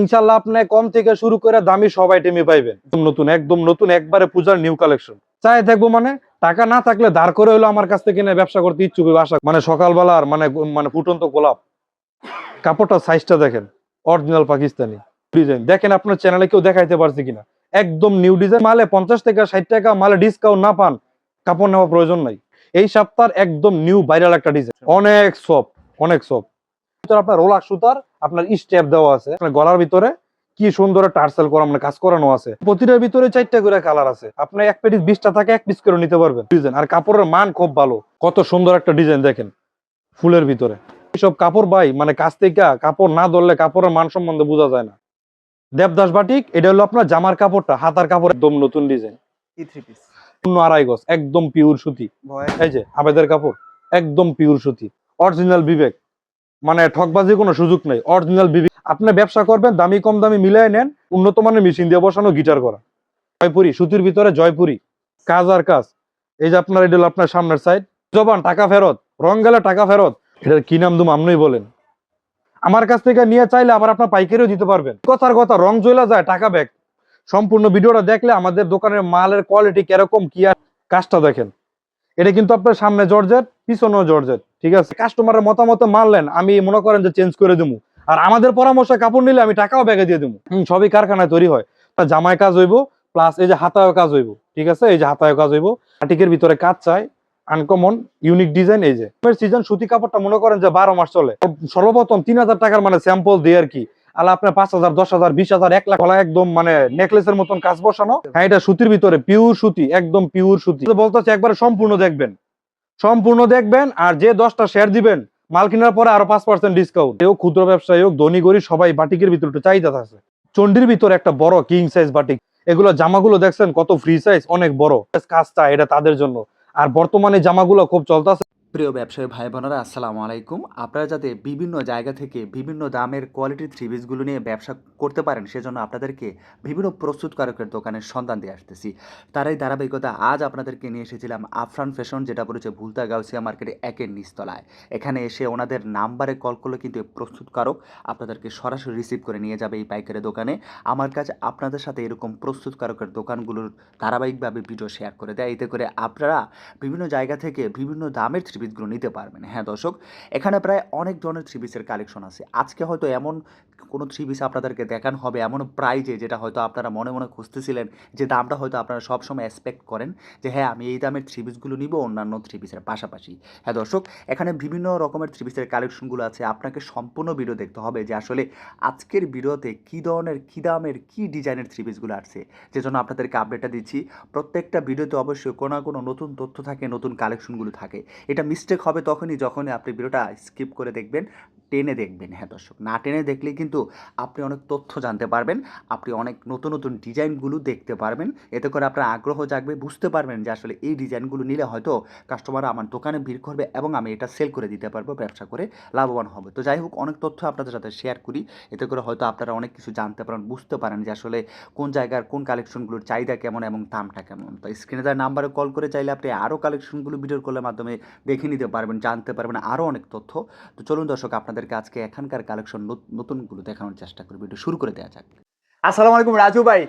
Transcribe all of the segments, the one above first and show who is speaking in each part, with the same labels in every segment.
Speaker 1: ইনশাল্লাহ আপনি কম থেকে শুরু করে দামি সব আইটেমই পাইবেন। একদম নতুন একদম নতুন, একবারে পূজার নিউ কালেকশন চাই থাকব মানে টাকা না থাকলে ধার করে হলো আমার কাছ থেকে ব্যবসা করতে ইচ্ছুক আশা মানে সকালবেলার মানে মানে ফুটন্ত গোলাপ। কাপড়টা সাইজটা দেখেন অরিজিনাল পাকিস্তানি। ডিজাইন দেখেন আপনার চ্যানেলে কেউ দেখাইতে পারছে কিনা। একদম নিউ ডিজাইন মালে পঞ্চাশ টাকা ষাট টাকা, মালে ডিসকাউন্ট না পান, কাপড় নেওয়ার প্রয়োজন নাই। এই সপ্তাহের একদম নিউ ভাইরাল একটা ডিজাইন অনেক সফট অনেক সফট ভিতরে আপনার রোলাক সুতার আপনার স্টেপ দেওয়া আছে। আপনার গলার ভিতরে কি সুন্দর টার্সেল করা মানে কাজ করানো আছে। প্রতিটার ভিতরে চারটা করে কালার আছে। আপনি এক পিস বিশটা থাকে এক পিস করে নিতে পারবেন। ডিজাইন আর কাপড়ের মান খুব ভালো। কত সুন্দর একটা ডিজাইন দেখেন ফুলের ভিতরে। এইসব কাপড় ভাই মানে কাছ থেকে কাপড় না ধরলে কাপড়ের মান সম্বন্ধে বোঝা যায় না। দেবদাস বাটিক এটা হলো আপনার জামার কাপড়টা হাতার কাপড় একদম নতুন ডিজাইন শূন্য আড়াই গজ একদম পিওর সুতি। এই যে আবেদের কাপড় একদম পিওর সুতি। অরিজিনাল বিবেক। মানে ঠকবাজি কোনো সুযোগ নেই। অরিজিনাল বিবেক আপনি ব্যবসা করবেন, দামি কম দামি মিলাই নেন, উন্নত মানের মেশিন দিয়ে বসানো গিটার করা। জয়পুরি, সুতির ভিতরে জয়পুরি। কাজ আর কাজ। এই যে আপনার, এটা হলো আপনার সামনের সাইড জবান, টাকা ফেরত। রং গেলে টাকা ফেরত। এটার কি নাম দুম, আপনিই বলেন। আমার কাছ থেকে নিয়ে চাইলে আবার আপনার পাইকারিও দিতে পারবেন। কথার কথা, রং জ্বলা যায়, টাকা ব্যাক সম্পূর্ণ ভিডিওটা দেখলে আমাদের দোকানের মালের কোয়ালিটি কীরকম, কি আর কাজটা দেখেন। এটা কিন্তু আপনার সামনে জর্জেট, পিছনেও জর্জেট। ঠিক আছে? কাস্টমারের মতামত মানলেন, আমি মনে করেন যে চেঞ্জ করে দেবো আর আমাদের পরামর্শে কাপড় নিলে আমি টাকাও ব্যাগে দিয়ে দেবো সবই কারখানায় তৈরি হয়। তা জামায় কাজ হইব প্লাস এই যে হাতায়ও কাজ হইব, ঠিক আছে? এই যে হাতায়ও কাজ হইব। আটিকের ভিতরে কাজ চাই আনকমন ইউনিক ডিজাইন এই যে। সিজন সুতি কাপড়টা মনে করেন যে বারো মাস চলে। সর্বপ্রথম তিন হাজার টাকার মানে স্যাম্পল দিয়ে আর কি। আলা আপনার পাঁচ হাজার, দশ হাজার, বিশ হাজার, এক লাখ একদম মানে নেকলেসের মতন কাজ বসানো। হ্যাঁ এটা সুতির ভিতরে পিওর সুতি, একদম পিওর সুতি। বলতেছে একবারে সম্পূর্ণ দেখবেন। সম্পূর্ণ দেখবেন আর যে দশটা শেয়ার দিবেন, মাল কেনার পরে আরও পাঁচ পার্সেন্ট ডিসকাউন্ট কেউ ক্ষুদ্র ব্যবসায়ী হোক, ধনী গরিব, সবাই বাটিকের ভিতরে একটু চাহিদা আছে। চন্ডির ভিতরে একটা বড় কিং সাইজ বাটিক। এগুলো জামাগুলো দেখছেন কত ফ্রি সাইজ অনেক বড়। কাজটা এটা তাদের জন্য। আর বর্তমানে জামাগুলো খুব চলতেছে।
Speaker 2: প্রিয় ব্যবসায়ী ভাই বোনেরা আসসালামু আলাইকুম। আপনারা যাতে বিভিন্ন জায়গা থেকে বিভিন্ন দামের কোয়ালিটির থ্রি পিসগুলো নিয়ে ব্যবসা করতে পারেন, সেজন্য আপনাদেরকে বিভিন্ন প্রস্তুতকারকের দোকানের সন্ধান দিয়ে আসতেছি। তারাই ধারাবাহিকতা আজ আপনাদেরকে নিয়ে এসেছিলাম আফরান ফ্যাশন যেটা পড়েছে ভুলতা গাউসিয়া মার্কেটে একের নিচতলায় এখানে এসে ওনাদের নাম্বারে কল করলে কিন্তু প্রস্তুতকারক আপনাদেরকে সরাসরি রিসিভ করে নিয়ে যাবে এই পাইকারি দোকানে। আমার কাছে আপনাদের সাথে এরকম প্রস্তুতকারকের দোকানগুলোর ধারাবাহিকভাবে ভিডিও শেয়ার করে দেয়। এতে করে আপনারা বিভিন্ন জায়গা থেকে বিভিন্ন দামের থ্রি পিসগুলো নিতে পারবেন। হ্যাঁ দর্শক, এখানে প্রায় অনেক ধরনের থ্রি পিসের কালেকশন আছে। আজকে হয়তো এমন কোনো থ্রি পিস আপনাদেরকে দেখানো হবে এমন প্রাইজে যেটা হয়তো আপনারা মনে মনে খুঁজতেছিলেন যে দামটা হয়তো আপনারা সবসময় এক্সপেক্ট করেন যে হ্যাঁ আমি এই দামের থ্রি পিসগুলো নিব, অন্যান্য থ্রি পিসের পাশাপাশি। হ্যাঁ দর্শক, এখানে বিভিন্ন রকমের থ্রি পিসের কালেকশনগুলো আছে। আপনাকে সম্পূর্ণ ভিডিও দেখতে হবে যে আসলে আজকের ভিডিওতে কী ধরনের, কী দামের, কী ডিজাইনের থ্রি পিসগুলো আসছে। যে জন্য আপনাদেরকে আপডেটটা দিচ্ছি। প্রত্যেকটা ভিডিওতে অবশ্যই কোনো না কোনো নতুন তথ্য থাকে, নতুন কালেকশনগুলো থাকে। এটা মিস্টেক হবে তখনই যখনই আপনি ভিডিওটা স্কিপ করে দেখবেন। টেনে দেখবেন হ্যাঁ দর্শক। না টেনে দেখলে কিন্তু আপনি অনেক তথ্য জানতে পারবেন, আপনি অনেক নতুন নতুন ডিজাইনগুলো দেখতে পারবেন। এতে করে আপনার আগ্রহ জাগবে, বুঝতে পারবেন যে আসলে এই ডিজাইনগুলো নিলে হয়তো কাস্টমার আমার দোকানে ভিড় করবে এবং আমি এটা সেল করে দিতে পারব, ব্যবসা করে লাভবান হবে। তো যাই হোক, অনেক তথ্য আপনাদের সাথে শেয়ার করি। এতে করে হয়তো আপনারা অনেক কিছু জানতে পারেন, বুঝতে পারেন যে আসলে কোন জায়গার কোন কালেকশনগুলোর চাহিদা কেমন এবং দামটা কেমন। তো স্ক্রিনে দেওয়া নাম্বারে কল করে চাইলে আপনি আরও কালেকশনগুলো ভিডিও কলের মাধ্যমে দেখে নিতে পারবেন, জানতে পারবেন আরও অনেক তথ্য। তো চলুন দর্শক আপনাদেরকে আজকে এখানকার কালেকশন নতুনগুলো দেখানোর চেষ্টা করি ভিডিও শুরু করে দেওয়া যাক।
Speaker 3: আসসালামু আলাইকুম রাজু ভাই।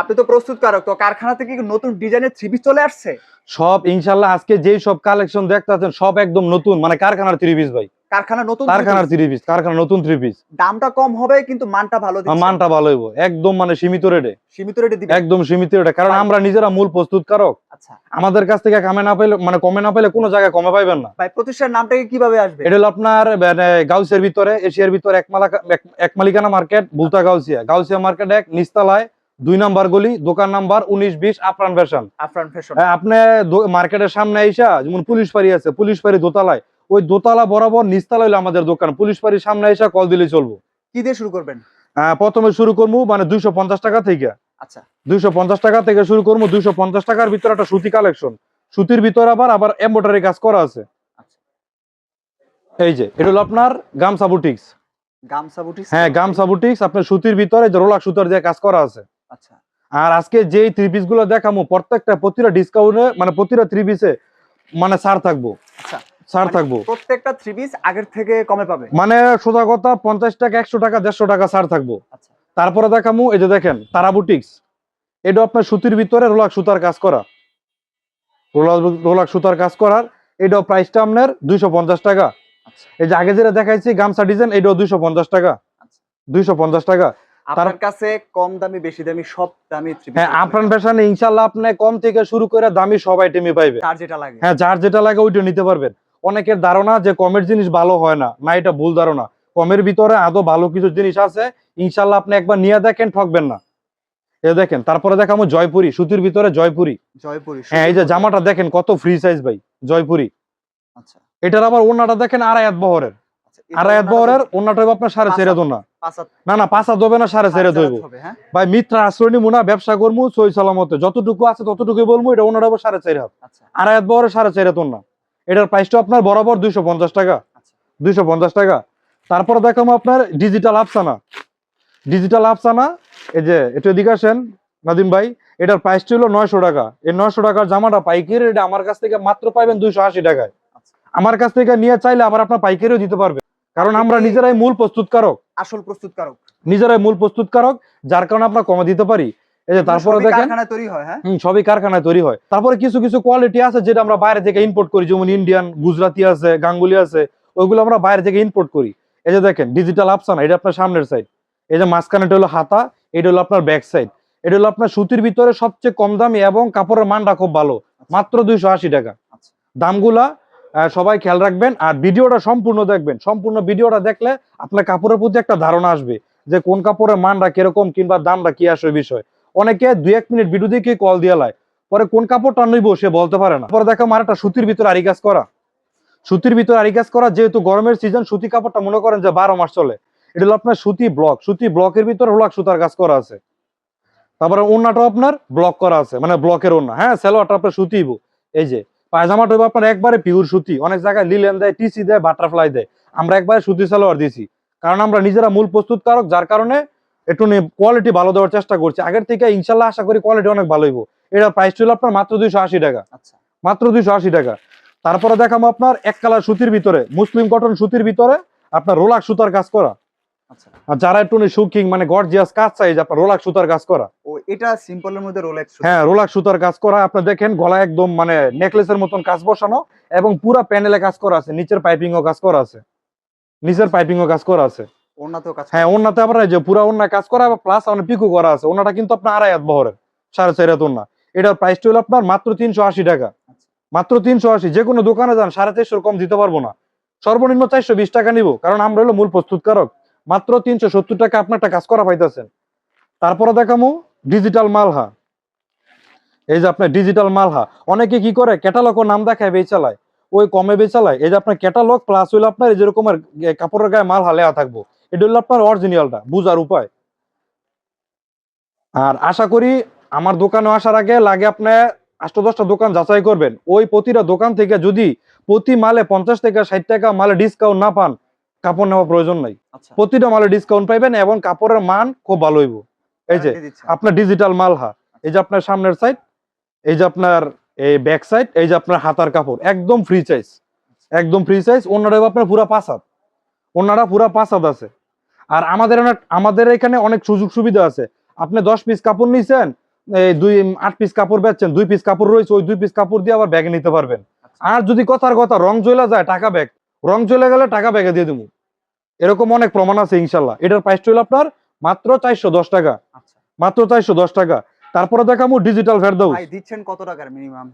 Speaker 3: আপনি তো প্রস্তুত কারক তো কারখানা থেকে কি নতুন ডিজাইনের থ্রি পিস চলে আসছে?
Speaker 1: সব ইনশাল্লাহ আজকে যেই সব কালেকশন দেখতেছেন সব একদম নতুন মানে কারখানার থ্রি পিস ভাই।
Speaker 3: কারখানা নতুন
Speaker 1: কারখানার থ্রি পিস কারখানা নতুন থ্রি পিস
Speaker 3: দামটা কম হবে কিন্তু মানটা ভালো দিচ্ছে।
Speaker 1: মানটা ভালো হইব। একদম মানে সীমিত রেটে
Speaker 3: সীমিত রেটে
Speaker 1: একদম সীমিত রেটে কারণ আমরা নিজেরা মূল প্রস্তুতকারক
Speaker 3: আচ্ছা।
Speaker 1: আমাদের কাছ থেকে কামে না পাইলে মানে কমে না পাইলে কোনো জায়গায় কমে পাইবেন না।
Speaker 3: ভাই প্রতিষ্ঠানের নামটা কীভাবে আসবে?
Speaker 1: এটা হলো আপনার মানে গাউসিয়ার ভিতরে এশিয়ার ভিতরে এক মালাকা এক- এক মালিকানা মার্কেট বুলতা গাউসিয়া। গাউসিয়া মার্কেট এক নিস্তালায় দুই নাম্বার গলি দোকান নাম্বার উনিশ বিশ আফরান ফ্যাশন।
Speaker 3: আফরান ফ্যাশন।
Speaker 1: হ্যাঁ, আপনি মার্কেটের সামনে আইসা যেমন পুলিশ পাড়ি আছে পুলিশ পাড়ি দোতলায়। ওই দোতলা বরাবর নিস্তালা হইল আমাদের দোকান। পুলিশ পাড়ির সামনে আইসা কল দিলে চলবো।
Speaker 3: কি দিয়ে শুরু করবেন?
Speaker 1: প্রথমে শুরু করব মানে দুইশো পঞ্চাশ টাকা থেকে।
Speaker 3: আচ্ছা।
Speaker 1: দুইশো পঞ্চাশ টাকা থেকে শুরু করব দুইশো পঞ্চাশ টাকার ভিতরে একটা সুতি কালেকশন সুতির ভিতরে আবার আবার এম্বোটারি কাজ করা আছে।
Speaker 3: আচ্ছা।
Speaker 1: এই যে এটা হলো আপনার গামসা বুটিক্স
Speaker 3: গামসা বুটি
Speaker 1: হ্যাঁ গামসা বুটিক্স আপনার সুতির ভিতরে যে রোলাক সুতার দিয়ে কাজ করা আছে।
Speaker 3: আচ্ছা।
Speaker 1: আর আজকে যেই থ্রি পিসগুলো দেখামো প্রত্যেকটা প্রতিটা ডিসকাউন্টে মানে প্রতিটা থ্রি পিসে মানে ছাড় থাকব।
Speaker 3: আচ্ছা।
Speaker 1: ছাড়
Speaker 3: মানে
Speaker 1: থাকব।
Speaker 3: প্রত্যেকটা থ্রি পিস আগের থেকে কমে পাবে?
Speaker 1: মানে সোজা কথা পঞ্চাশ টাকা একশো টাকা দেড়শো টাকা ছাড় থাকব।
Speaker 3: আচ্ছা।
Speaker 1: তারপরে দেখামু এই যে দেখেন তারা বুটিক্স এটা আপনার সুতির ভিতরে রোলাক সুতার কাজ করা। রোলাক সুতার কাজ করার এটাও প্রাইসটা আপনার দুইশো পঞ্চাশ টাকা।
Speaker 3: আচ্ছা।
Speaker 1: এই যে আগে যেটা দেখাইছি গামছা ডিজাইন এটাও দুইশো পঞ্চাশ টাকা।
Speaker 3: আচ্ছা।
Speaker 1: দুইশো পঞ্চাশ টাকা।
Speaker 3: আপনার কাছে কম দামি বেশি দামি সব দামি
Speaker 1: হ্যাঁ আফরান ফ্যাশনে ইনশাল্লাহ আপনি কম থেকে শুরু করে দামি সব আইটেমই পাইবে
Speaker 3: তার যেটা লাগে।
Speaker 1: হ্যাঁ যার যেটা লাগে ওইটা নিতে পারবেন। অনেকের ধারণা যে কমের জিনিস ভালো হয় না। না এটা ভুল ধারণা। কমের ভিতরে আদৌ ভালো কিছু জিনিস আছে? ইনশাল্লাহ আপনি একবার নিয়ে দেখেন ঠকবেন না। এ দেখেন তারপরে দেখাবো জয়পুরি সুতির ভিতরে জয়পুরি।
Speaker 3: জয়পুরি
Speaker 1: হ্যাঁ এই যে জামাটা দেখেন কত ফ্রি সাইজ ভাই জয়পুরি।
Speaker 3: আচ্ছা।
Speaker 1: এটার আবার ওনাটা দেখেন আড়াইয়াত বহরের।
Speaker 3: আচ্ছা,
Speaker 1: আড়াইয়াত বহরের
Speaker 3: দেখি,
Speaker 1: ওনাটা আপনার সাড়ে ছেড়ে
Speaker 3: হাত।
Speaker 1: দো না
Speaker 3: হাত,
Speaker 1: না না পাঁচা দেবে না সাড়ে ছেড়ে
Speaker 3: হাত হবে, হ্যাঁ।
Speaker 1: ভাই মিত্রা আশ্রয় নিমু না ব্যবসা করব সই সালামতে। যতটুকু আছে ততটুকুই বলব এটা হব সাড়ে চার হাত।
Speaker 3: আচ্ছা।
Speaker 1: আড়াইয়াত বহরের সাড়ে চার হাত না এটার প্রাইসটা আপনার বরাবর দুইশো পঞ্চাশ টাকা।
Speaker 3: আচ্ছা।
Speaker 1: দুইশো পঞ্চাশ টাকা। তারপরে দেখাবো আপনার ডিজিটাল আফসানা ডিজিটাল আফসানা এই যে একটু এদিকে আসেন নাদিম ভাই এটার প্রাইস ছিল নয়শো টাকা। এই নয়শো টাকার জামাটা পাইকারি এটা আমার কাছ থেকে মাত্র পাইবেন দুইশো আশি টাকায়।
Speaker 3: আচ্ছা।
Speaker 1: আমার কাছ থেকে নিয়ে চাইলে আবার আপনার পাইকারিও দিতে পারবে। কারণ আমরা নিজেরাই মূল প্রস্তুতকারক।
Speaker 3: আসল প্রস্তুতকারক।
Speaker 1: নিজেরাই মূল প্রস্তুতকারক যার কারণে আমরা কমে দিতে পারি। এই যে তারপরে দেখেন
Speaker 3: তৈরি হয় হ্যাঁ?
Speaker 1: সবই কারখানায় তৈরি হয়। তারপরে কিছু কিছু কোয়ালিটি আছে যেটা আমরা বাইরে থেকে ইম্পোর্ট করি যেমন ইন্ডিয়ান গুজরাটি আছে গাঙ্গুলি আছে ওইগুলো আমরা বাইরে থেকে ইম্পোর্ট করি। এই যে দেখেন ডিজিটাল আফসানা এটা আপনার সামনের সাইড এই যে মাঝখানে এটা হলো হাতা এটা হলো আপনার ব্যাক সাইড এটা হলো আপনার সুতির ভিতরে সবচেয়ে কম দামি এবং কাপড়ের মানটা খুব ভালো মাত্র দুইশো আশি টাকা।
Speaker 3: আচ্ছা।
Speaker 1: দামগুলা সবাই খেয়াল রাখবেন আর ভিডিওটা সম্পূর্ণ দেখবেন। সম্পূর্ণ ভিডিওটা দেখলে আপনার কাপড়ের প্রতি একটা ধারণা আসবে যে কোন কাপড়ের মানটা কীরকম কিংবা দামটা কি আসবে বিষয়। অনেকে দুই এক মিনিট ভিডিও দেখে কল দিয়ে লায়। পরে কোন কাপড়টা নইব সে বলতে পারে না। পরে দেখো একটা সুতির ভিতরে আরি কাজ করা। সুতির ভিতরে আরি কাজ করা, যেহেতু গরমের সিজন সুতি কাপড়টা মনে করেন যে বারো মাস চলে। এটা হলো আপনার সুতি ব্লক সুতি ব্লকের ভিতরে হোলাক সুতার কাজ করা আছে। তারপরে ওন্নাটাও আপনার ব্লক করা আছে। মানে ব্লকের ওন্না হ্যাঁ সেলোয়ারটা আপনার সুতিব এই যে, পায়জামাটা হইবো আপনার একবারে পিওর সুতি। অনেক জায়গায় লিলেন দেয় টিসি দেয় বাটারফ্লাই দেয়। আমরা একবারে সুতি সালোয়ার দিছি। কারণ আমরা নিজেরা মূল প্রস্তুতকারক, যার কারণে একটু কোয়ালিটি ভালো দেওয়ার চেষ্টা করছি। আগের থেকে ইনশাল্লাহ আশা করি কোয়ালিটি অনেক ভালো হইব। এটার প্রাইস ছিল আপনার মাত্র দুইশো আশি টাকা।
Speaker 3: আচ্ছা।
Speaker 1: মাত্র দুইশো আশি টাকা। তারপরে দেখাবো আপনার এক কালার সুতির ভিতরে মুসলিম কটন সুতির ভিতরে আপনার রোলাক সুতার কাজ করা।
Speaker 3: আচ্ছা।
Speaker 1: আর যারা একটু শুকিং মানে গর্জিয়াস কাজ চাই যে আপনার রোলাক সুতার কাজ করা।
Speaker 3: ও এটা সিম্পলের মধ্যে
Speaker 1: হ্যাঁ রোলাক সুতার কাজ করা। আপনি দেখেন গলা একদম মানে নেকলেসের মতন কাজ বসানো এবং পুরা প্যানেলে কাজ করা আছে। নিচের পাইপিং ও কাজ করা আছে। নিচের কাজ করা আছে। হ্যাঁ ওনাতে আবার যে পুরা ওনা কাজ করা প্লাস আপনার পিকু করা আছে। ওনাটা কিন্তু আপনার আড়াই হাত বহরের সাড়ে চার হাত ওনা এটার প্রাইসটা হলো আপনার মাত্র তিনশো আশি টাকা। মাত্র তিনশো আশি। যে কোনো দোকানে যান সাড়ে চারশোর কম দিতে পারব না। সর্বনিম্ন চারশো বিশ টাকা নিবো। কারণ আমরা হলো মূল প্রস্তুতকারক। মাত্র তিনশো সত্তর টাকা আপনারটা কাজ করা পাইতেছেন। তারপরে দেখামো ডিজিটাল মালহা। এই যে আপনার ডিজিটাল মালহা। অনেকে কি করে ক্যাটালগ নাম দেখায় বেচালায়। ওই কমে বেচালায়। এই যে আপনার ক্যাটালগ প্লাস হইল আপনার এই যেরকম আর কাপড়ের গায়ে মালহা লেয়া থাকব। এটা হলো আপনার অরিজিনালটা বুঝার উপায়। আর আশা করি আমার দোকানে আসার আগে লাগে আপনি আষ্ট দশটা দোকান যাচাই করবেন। ওই প্রতিটা দোকান থেকে যদি প্রতি মালে পঞ্চাশ থেকে ষাট টাকা মালে ডিসকাউন্ট না পান কাপড় নেওয়া প্রয়োজন নাই।
Speaker 3: আচ্ছা।
Speaker 1: প্রতিটা মালে ডিসকাউন্ট পাইবেন এবং কাপড়ের মান খুব ভালো হইব। এই যে আপনার ডিজিটাল মাল হা এই যে আপনার সামনের সাইড এই যে আপনার এই ব্যাক সাইড এই যে আপনার হাতার কাপড় একদম ফ্রি সাইজ একদম ফ্রি সাইজ অন্যরা আপনার পুরা পাঁচ হাত। অন্যরা পুরা পাঁচ হাত আছে। আর আমাদের আমাদের এখানে অনেক সুযোগ সুবিধা আছে। আপনি দশ পিস কাপড় এই দুই আট পিস কাপড় বেচছেন দুই পিস কাপড় রয়েছে ওই দুই পিস কাপড় দিয়ে আবার ব্যাগে নিতে পারবেন। আর যদি কথার কথা রং চলে যায় টাকা ব্যাগ রং চলে গেলে টাকা ব্যাগে দিয়ে দেবো এরকম অনেক প্রমাণ আছে ইনশাল্লাহ। এটার প্রাইস হলো আপনার মাত্র চারশো দশ টাকা।
Speaker 3: আচ্ছা।
Speaker 1: মাত্র চারশো দশ টাকা। তারপরে দেখামো ডিজিটাল ফেরদাউস
Speaker 3: ভাই দিচ্ছেন কত টাকার মিনিমাম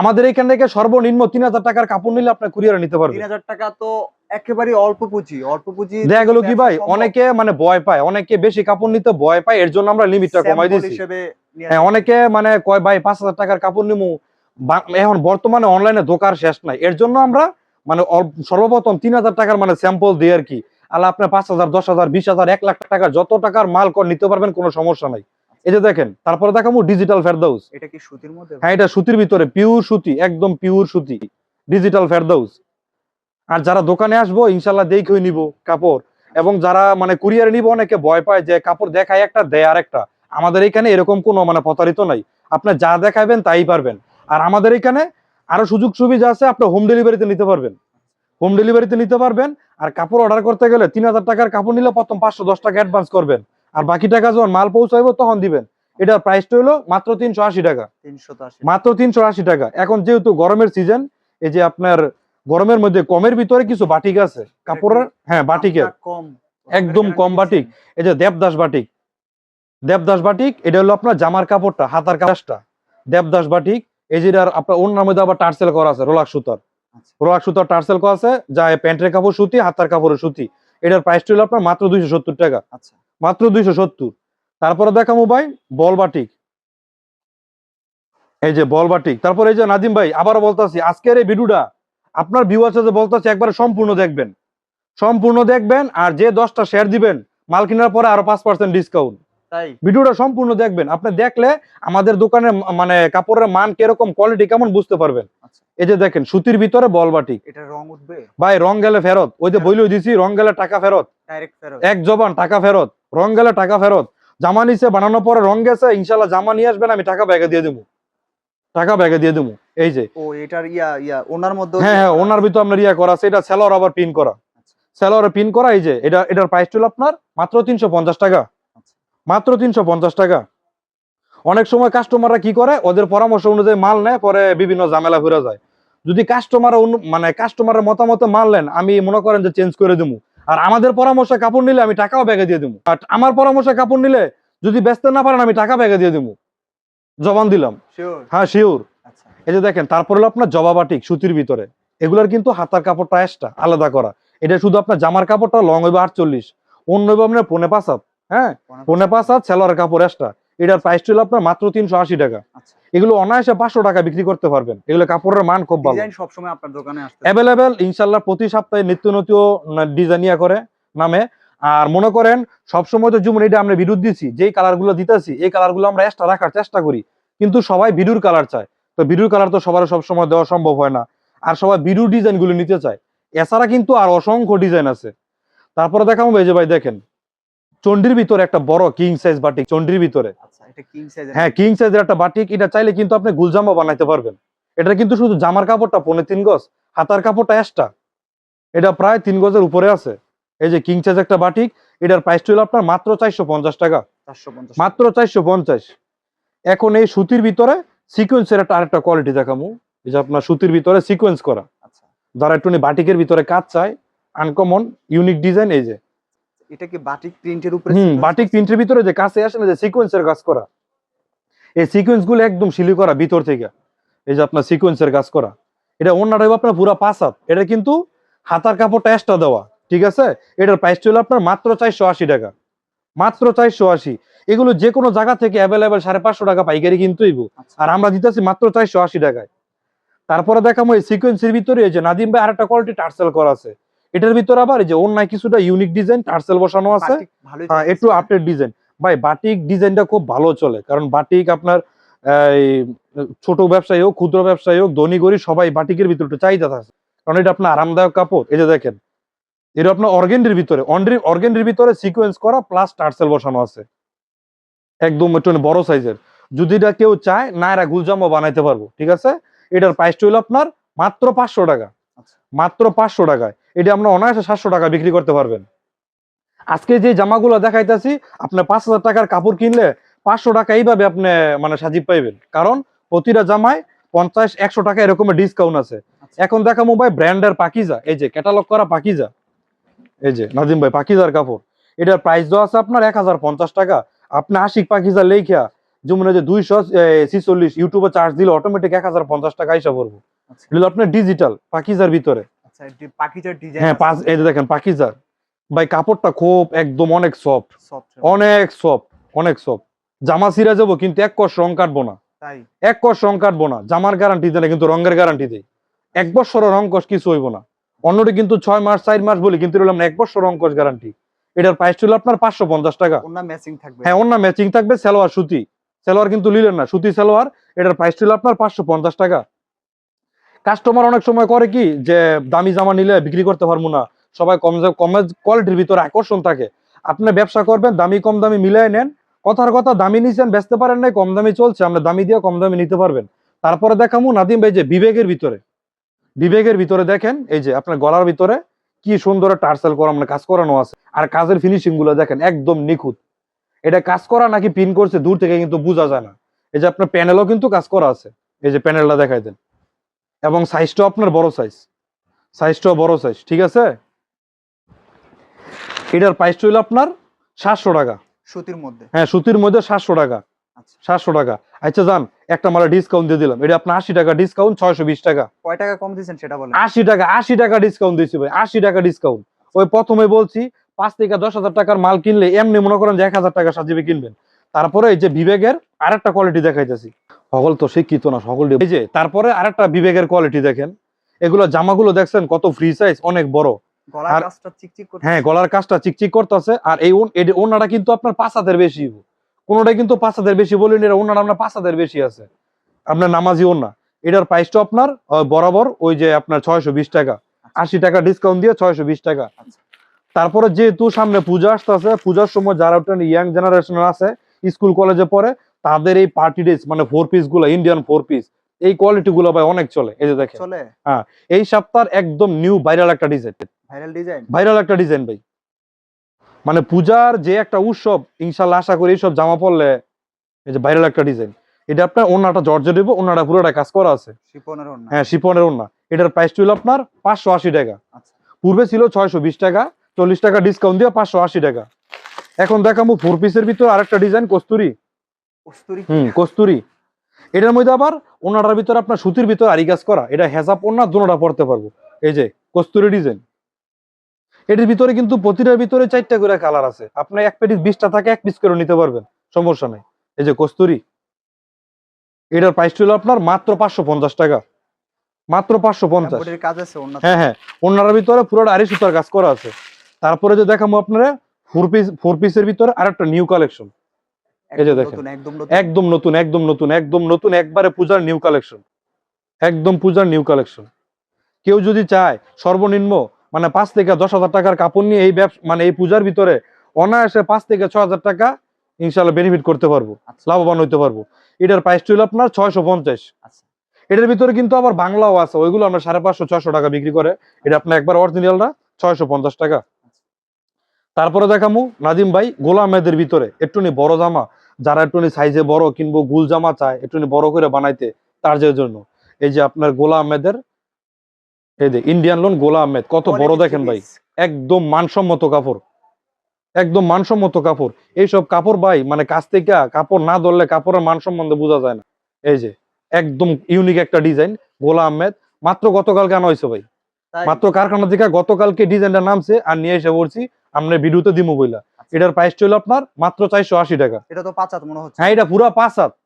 Speaker 1: আমাদের এখান থেকে সর্বনিম্ন তিন হাজার টাকার কাপড় নিলে আপনার কুরিয়ারে নিতে পারবেন
Speaker 3: তিন হাজার টাকা তো একেবারে অল্প পুঁজি অল্প পুঁজি
Speaker 1: দেখা গেল কি ভাই? অনেকে মানে ভয় পায় অনেকে বেশি কাপড় নিতে ভয় পায় এর জন্য আমরা লিমিটটা কমাই দিয়েছি। হ্যাঁ অনেকে মানে কয় ভাই পাঁচ হাজার টাকার কাপড় নিমু। এখন বর্তমানে অনলাইনে দোকান শেষ নাই। এর জন্য আমরা মানে সর্বপ্রথম তিন হাজার টাকার মানে স্যাম্পল দিয়ে আর কি। আল্লাহ আপনার পাঁচ হাজার দশ হাজার বিশ হাজার এক লাখ টাকার যত টাকার মাল কর নিতে পারবেন কোনো সমস্যা নাই। এই যে দেখেন তারপরে দেখাবো ডিজিটাল ফেরদাউস
Speaker 3: এটা কি সুতির মধ্যে?
Speaker 1: হ্যাঁ এটা সুতির ভিতরে পিওর সুতি একদম পিওর সুতি ডিজিটাল ফেরদাউস আর যারা দোকানে আসব ইনশাল্লাহ দেখে নিব কাপড়। এবং যারা মানে কুরিয়ার নিব অনেকে ভয় পায় যে কাপড় দেখায় একটা দেয় আর একটা আমাদের এখানে এরকম কোনো মানে প্রতারিত নাই। আপনার যা দেখাবেন তাই পারবেন। আর আমাদের এখানে আরও সুযোগ সুবিধা আছে আপনি হোম ডেলিভারিতে নিতে পারবেন। হোম ডেলিভারিতে নিতে পারবেন আর কাপড় অর্ডার করতে গেলে তিন হাজার টাকার কাপড় নিলে প্রথম পাঁচশো দশ টাকা অ্যাডভান্স করবেন। আর বাকি টাকা যখন মাল পৌঁছাইবো তখন দিবেন। এটার প্রাইসটা হলো মাত্র তিনশো আশি টাকা।
Speaker 3: তিনশো
Speaker 1: মাত্র তিনশো আশি টাকা। এখন যেহেতু গরমের সিজন এই যে আপনার গরমের মধ্যে কমের ভিতরে কিছু বাটিক আছে। কাপড়ের হ্যাঁ বাটিকের।
Speaker 3: কম।
Speaker 1: একদম কম বাটিক। এই যে দেবদাস বাটিক। দেবদাস বাটিক এটা হলো আপনার জামার কাপড়টা হাতার কাজটা দেবদাস বাটিক এই যে আপনার অন্যার মধ্যে আবার টার্সেল করা আছে রোলাক সুতার।
Speaker 3: আচ্ছা।
Speaker 1: রোলাক সুতার টার্সেল করা আছে যা প্যান্টের কাপড় সুতি হাতার কাপড়ের সুতি। এটার প্রাইসটা হলো আপনার মাত্র দুইশো সত্তর টাকা।
Speaker 3: আচ্ছা।
Speaker 1: মাত্র দুইশো সত্তর। তারপরে দেখাবো ভাই বল বাটিক। এই যে বল বাটিক। তারপরে এই যে নাদিম ভাই আবারও বলতেছি আজকের এই ভিডিওটা আপনার ভিউ আছে যে বলতেছি একবারে সম্পূর্ণ দেখবেন। সম্পূর্ণ দেখবেন আর যে দশটা শেয়ার দিবেন মাল কেনার পরে আরও পাঁচ পার্সেন্ট ডিসকাউন্ট ভিডিওটা সম্পূর্ণ দেখবেন। আপনি দেখলে আমাদের দোকানের মানে কাপড়ের মান কীরকম কোয়ালিটি কেমন বুঝতে পারবেন।
Speaker 3: আচ্ছা।
Speaker 1: এই যে দেখেন সুতির ভিতরে বল বাটিক
Speaker 3: এটা রং উঠবে?
Speaker 1: ভাই রং গেলে ফেরত। ওই যে বইলেও দিছি রং গেলে টাকা ফেরত।
Speaker 3: ডাইরেক্ট ফেরত।
Speaker 1: এক জবান টাকা ফেরত। রং গেলে টাকা ফেরত। জামা নিছে বানানোর পরে রং গেছে ইনশাল্লাহ জামা নিয়ে আসবেন আমি টাকা ব্যাগে দিয়ে দেবো। টাকা ব্যাগে দিয়ে দেবো এই যে।
Speaker 3: ও এটার ইয়া ইয়া ওনার মধ্যে
Speaker 1: হ্যাঁ হ্যাঁ ওনার ভিতর আপনার ইয়া করা আছে এটা সেলর আবার পিন করা। সেলর পিন করা এই যে এটা এটার প্রাইস ছিল আপনার মাত্র তিনশো পঞ্চাশ টাকা।
Speaker 3: আচ্ছা।
Speaker 1: মাত্র তিনশো পঞ্চাশ টাকা। অনেক সময় কাস্টমাররা কি করে ওদের পরামর্শ অনুযায়ী মাল নেয় পরে বিভিন্ন ঝামেলা ঘুরে যায়। যদি কাস্টমার মানে কাস্টমারের মতামতে মাল নেন আমি মনে করেন যে চেঞ্জ করে দেবো আর আমাদের পরামর্শে কাপড় নিলে আমি টাকাও ব্যাগে দিয়ে দেবো আর আমার পরামর্শে কাপড় নিলে যদি বেচতে না পারেন আমি টাকা ব্যাগে দিয়ে দেবো জবান দিলাম। হ্যাঁ শিওর
Speaker 3: আচ্ছা।
Speaker 1: এই যে দেখেন তারপর হলো আপনার জবা বাটিক সুতির ভিতরে। এগুলার কিন্তু হাতার কাপড়টা এক্সট্রা আলাদা করা। এটা শুধু আপনার জামার কাপড়টা লং হইবে আটচল্লিশ অন্য হইবে আপনার পনে পাঁচ হাত হ্যাঁ? পনে পাঁচ হাত সেলোয়ার কাপড় এক্সট্রা এটার প্রাইস ছিল আপনার মাত্র তিনশো আশি টাকা।
Speaker 3: আচ্ছা।
Speaker 1: এগুলো অনায়াসে পাঁচশো টাকা বিক্রি করতে পারবেন। এগুলো কাপড়ের মান খুব ভালো।
Speaker 3: সবসময় আপনার দোকানে
Speaker 1: অ্যাভেলেবেল ইনশাল্লাহ প্রতি সপ্তাহে নিত্য নতুন ডিজাইন ইয়া করে নামে। আর মনে করেন সবসময় তো যেমন এটা আমরা বিদ্যুৎ দিচ্ছি যেই কালারগুলো দিতেছি এই কালারগুলো আমরা এক্সট্রা রাখার চেষ্টা করি। কিন্তু সবাই বিডুর কালার চায়। তো বিডুর কালার তো সবার সবসময় দেওয়া সম্ভব হয় না। আর সবাই বিডুর ডিজাইনগুলো নিতে চায়। এছাড়া কিন্তু আর অসংখ্য ডিজাইন আছে। তারপরে দেখাবো এই যে ভাই দেখেন চন্ডির ভিতরে একটা বড় কিং সাইজ বাটিক চন্ডির ভিতরে।
Speaker 3: আচ্ছা
Speaker 1: হ্যাঁ কিং সাইজের একটা বাটিক এটা চাইলে কিন্তু আপনি গুলজামা বানাইতে পারবেন। এটা কিন্তু শুধু জামার কাপড়টা পনে তিন গজ হাতার কাপড়টা এক্সট্রা এটা প্রায় তিন গজের উপরে আছে। এই যে কিং সাইজ একটা বাটিক এটার প্রাইস ছিল আপনার মাত্র চারশো পঞ্চাশ টাকা। মাত্র চারশো পঞ্চাশ। এখন এই সুতির ভিতরে সিকোয়েন্সের একটা আরেকটা কোয়ালিটি দেখামু। এই যে আপনার সুতির ভিতরে সিকোয়েন্স করা।
Speaker 3: আচ্ছা।
Speaker 1: যারা একটু বাটিকের ভিতরে কাজ চায় আনকমন ইউনিক ডিজাইন এই যে।
Speaker 3: এটা কি বাটিক প্রিন্টের উপরে
Speaker 1: হুম বাটিক প্রিন্টের ভিতরে যে কাছে আসে না যে সিকোয়েন্সের কাজ করা। এই সিকোয়েন্সগুলো একদম শিলি করা ভিতর থেকে। এই যে আপনার সিকোয়েন্সের কাজ করা। এটা অন্যটা হইব আপনার পুরো পাঁচ হাত। এটা কিন্তু হাতার কাপড়টা এক্সট্রা দেওয়া। ঠিক আছে? এটার প্রাইস ছিল আপনার মাত্র চারশো আশি টাকা। মাত্র চারশো আশি। এগুলো যে কোনো জায়গা থেকে অ্যাভেলেবেল সাড়ে পাঁচশো টাকা পাইকারি কিন্তু
Speaker 3: আচ্ছা।
Speaker 1: আর আমরা দিতেছি মাত্র চারশো আশি টাকায়। তারপরে দেখাবো এই সিকোয়েন্সের ভিতরে এই যে নাদিম ভাই আরেকটা কোয়ালিটি টার্সেল করা আছে। এটার ভিতরে আবার এই যে অন্যায় কিছুটা ইউনিক ডিজাইন টার্সেল বসানো আছে। হ্যাঁ। একটু আপডেট ডিজাইন ভাই বাটিক ডিজাইনটা খুব ভালো চলে। কারণ বাটিক আপনার ছোট ব্যবসায়ী হোক ক্ষুদ্র ব্যবসায়ী হোক ধনী গরিব সবাই বাটিকের ভিতরে একটু চাহিদা থাকে। কারণ এটা আপনার আরামদায়ক কাপড়। এই যে দেখেন এটা আপনার অর্গেন্ডির ভিতরে। অর্গেন্ডির ভিতরে সিকোয়েন্স করা প্লাস টার্সেল বসানো আছে। একদম একটু বড় সাইজের যদি এটা কেউ চায় না এরা গুলজামা বানাইতে পারব ঠিক আছে? এটার প্রাইসটা হলো আপনার মাত্র পাঁচশো টাকা।
Speaker 3: আচ্ছা।
Speaker 1: মাত্র পাঁচশো টাকায়। এটা আমরা অনায়াসে সাতশো টাকা বিক্রি করতে পারবেন। আজকে যে জামাগুলো দেখাইতেছি আপনার পাঁচ হাজার টাকার কাপড় কিনলে পাঁচশো টাকা এইভাবে আপনি মানে সাজিব পাইবেন। কারণ প্রতিটা জামায় পঞ্চাশ একশো টাকা এরকমের ডিসকাউন্ট আছে।
Speaker 3: আচ্ছা।
Speaker 1: এখন দেখা মোবাইল ব্র্যান্ডের পাকিজা। এই যে ক্যাটালগ করা পাকিজা। এই যে নাজিম ভাই পাকিজার কাপড়। এটার প্রাইস দেওয়া আছে আপনার এক হাজার পঞ্চাশ টাকা। আপনি আশিক পাকিজা লেখা যেমন যে দুইশো ছিচল্লিশ ইউটিউবে চার্জ দিলে অটোমেটিক এক হাজার পঞ্চাশ টাকা হিসাব পড়ব
Speaker 3: আচ্ছা।
Speaker 1: এগুলো আপনার ডিজিটাল পাকিজার ভিতরে।
Speaker 3: আচ্ছা
Speaker 1: হ্যাঁ পাঁচ এই যে দেখেন পাকিজার। ভাই কাপড়টা খুব একদম অনেক সফট
Speaker 3: সফট
Speaker 1: অনেক সফট অনেক সফট জামা সিরা যাব কিন্তু এক কষ রং কাটবো না। এক কষ রং কাটবো না। জামার গ্যারান্টি দেয় না কিন্তু রঙের গ্যারান্টি দেয় এক বছর রং কষ কিছু হইব না। অন্যটি কিন্তু ছয় মাস চার মাস বলি কিন্তু এক বছর কষ গ্যারান্টি এটার প্রাইস ছিল আপনার পাঁচশো পঞ্চাশ টাকা।
Speaker 3: ম্যাচিং থাকবে।
Speaker 1: হ্যাঁ অন্য ম্যাচিং থাকবে সালোয়ার সুতি। সালোয়ার কিন্তু লিলেন না সুতি সালোয়ার এটার প্রাইস ছিল আপনার পাঁচশো পঞ্চাশ টাকা। কাস্টমার অনেক সময় করে কি যে দামি জামা নিলে বিক্রি করতে পারব না। সবাই কম কম কোয়ালিটির ভিতরে আকর্ষণ থাকে। আপনি ব্যবসা করবেন দামি কম দামি মিলাই নেন। কথার কথা দামি নিছেন বেচতে পারেন নাই কম দামি চলছে আমরা দামি দিয়ে কম দামি নিতে পারবেন। তারপরে দেখামু নাদিম ভাই যে বিবেকের ভিতরে। বিবেকের ভিতরে দেখেন এই যে আপনার গলার ভিতরে কি সুন্দর টার্সেল করা মানে কাজ করানো আছে। আর কাজের ফিনিশিংগুলো দেখেন একদম নিখুঁত। এটা কাজ করা নাকি পিন করছে দূর থেকে কিন্তু বোঝা যায় না। এই যে আপনার প্যানেলও কিন্তু কাজ করা আছে। এই যে প্যানেলটা দেখাই দেন। এবং সাইজটাও আপনার বড় সাইজ সাইজটাও বড় সাইজ ঠিক আছে? এটার প্রাইসটা হইল আপনার সাতশো টাকা।
Speaker 3: সুতির মধ্যে।
Speaker 1: হ্যাঁ সুতির মধ্যে সাতশো টাকা। সাতশো টাকা। আচ্ছা যান একটা মালা ডিসকাউন্ট দিয়ে দিলাম। এটা আপনার আশি টাকা ডিসকাউন্ট ছয়শো বিশ টাকা।
Speaker 3: কয় টাকা কম দিয়েছেন সেটা বলেন।
Speaker 1: আশি টাকা আশি টাকা ডিসকাউন্ট দিচ্ছি ভাই আশি টাকা ডিসকাউন্ট ওই প্রথমে বলছি পাঁচ থেকে দশ হাজার টাকার মাল কিনলে এমনি মনে করেন যে এক হাজার টাকা সাজিবে কিনবেন। তারপরে এই যে বিবেকের আরেকটা কোয়ালিটি দেখাইতেছি। সকল তো শিক্ষিত না সকল এই যে তারপরে আরেকটা বিবেকের কোয়ালিটি দেখেন। এগুলো জামাগুলো দেখছেন কত ফ্রি সাইজ অনেক বড়। আর- হ্যাঁ গলার কাজটা চিকচিক করতেছে। আর এই ওনাটা কিন্তু আপনার পাঁচ হাতের বেশি কোনোটাই কিন্তু পাঁচ হাজার বেশি বলেন এটা ওনাটা আপনার পাঁচ হাজার বেশি আছে। আপনার নামাজি ওনা এটার প্রাইসটা আপনার বরাবর ওই যে আপনার ছয়শো বিশ টাকা। আশি টাকা ডিসকাউন্ট দিয়ে ছয়শো বিশ টাকা।
Speaker 3: আচ্ছা।
Speaker 1: তারপরে যেহেতু সামনে পূজা আসতেছে পূজার সময় যারা ইয়াং জেনারেশন আছে স্কুল কলেজে পড়ে তাদের এই পার্টি ড্রেস মানে ফোর পিসগুলো ইন্ডিয়ান ফোর পিস এই কোয়ালিটি গুলো ভাই অনেক চলে এই যে দেখেন।
Speaker 3: চলে?
Speaker 1: এই সপ্তাহ একদম নিউ ভাইরাল একটা ডিজাইন
Speaker 3: ভাইরাল ডিজাইন
Speaker 1: ভাইরাল একটা ডিজাইন ভাই। মানে পূজার যে একটা উৎসব ইনশাল্লাহ আশা করি এইসব জামা পরলে এই যে ভাইরাল একটা ডিজাইন এটা আপনার ওনাটা জর্জে দিব ওনাটা পুরোটা কাজ করা আছে। হ্যাঁ শিপনের ওনা এটার প্রাইস ছিল আপনার পাঁচশো আশি টাকা।
Speaker 3: আচ্ছা।
Speaker 1: পূর্বে ছিল ছয়শো বিশ টাকা চল্লিশ টাকা ডিসকাউন্ট দিয়ে পাঁচশো আশি টাকা। এখন দেখাবো ফোর পিসের ভিতর আরেকটা ডিজাইন কস্তুরি।
Speaker 3: কস্তুরি
Speaker 1: হুম কস্তুরি। এটার মধ্যে আবার ওনাটার ভিতরে আপনার সুতির ভিতর আরি কাজ করা এটা হেজাব ওনা দুটোটা পড়তে পারব। এই যে কস্তুরি ডিজাইন এটার ভিতরে কিন্তু প্রতিটার ভিতরে চারটা করে কালার আছে। আপনি এক পিস বিশটা থাকে এক পিস করে নিতে পারবেন সমস্যা নেই। এই যে কস্তুরি এটার প্রাইস ছিল আপনার মাত্র পাঁচশো পঞ্চাশ টাকা। মাত্র পাঁচশো পঞ্চাশ।
Speaker 3: কাজ
Speaker 1: হ্যাঁ হ্যাঁ ওনার ভিতরে পুরোটা আড়াই সুতার কাজ করা আছে। তারপরে যে দেখাবো আপনারা ফোর পিস ফোর পিসের ভিতরে আরেকটা নিউ কালেকশন এই যে দেখেন।
Speaker 3: একদম
Speaker 1: একদম নতুন একদম নতুন একদম নতুন একবারে পূজার নিউ কালেকশন একদম পূজার নিউ কালেকশন কেউ যদি চায় সর্বনিম্ন মানে পাঁচ থেকে দশ হাজার টাকার কাপড় নিয়ে এই ব্যবসা মানে এই পূজার ভিতরে অনায়াসে পাঁচ থেকে ছ হাজার টাকা ইনশাল্লাহ বেনিফিট করতে পারব
Speaker 3: আচ্ছা।
Speaker 1: লাভবান হইতে পারব। এটার প্রাইস ছিল আপনার ছয়শো পঞ্চাশ।
Speaker 3: আচ্ছা।
Speaker 1: এটার ভিতরে কিন্তু আবার বাংলাও আছে ওইগুলো আমরা সাড়ে পাঁচশো ছয়শো টাকা বিক্রি করে এটা আপনার একবার অরিজিনালটা ছয়শো পঞ্চাশ টাকা। তারপরে দেখামু নাদিম ভাই গোলামেদের ভিতরে একটুনি বড় জামা যারা একটুনি সাইজে বড় কিনবো গুল জামা চায় একটুনি বড় করে বানাইতে তার যে জন্য। এই যে আপনার গোলা আহমেদের এই যে ইন্ডিয়ান লোন গোলা আহমেদ কত বড় দেখেন ভাই। একদম মানসম্মত কাপড়। একদম মানসম্মত কাপড়। এইসব কাপড় ভাই মানে কাছ থেকে কাপড় না ধরলে কাপড়ের মান সম্বন্ধে বোঝা যায় না। এই যে একদম ইউনিক একটা ডিজাইন গোলা আহমেদ। মাত্র গতকালকে আনা হয়েছে ভাই। মাত্র কারখানা থেকে গতকালকে ডিজাইনটা নামছে আর নিয়ে এসে পড়ছি আমরা ভিডিওতে দিমু বইলা। এটার প্রাইস ছিল আপনার মাত্র চারশো আশি টাকা।
Speaker 3: এটা তো পাঁচ হাত মনে হচ্ছে।
Speaker 1: হ্যাঁ এটা পুরা পাঁচ হাত।
Speaker 3: আচ্ছা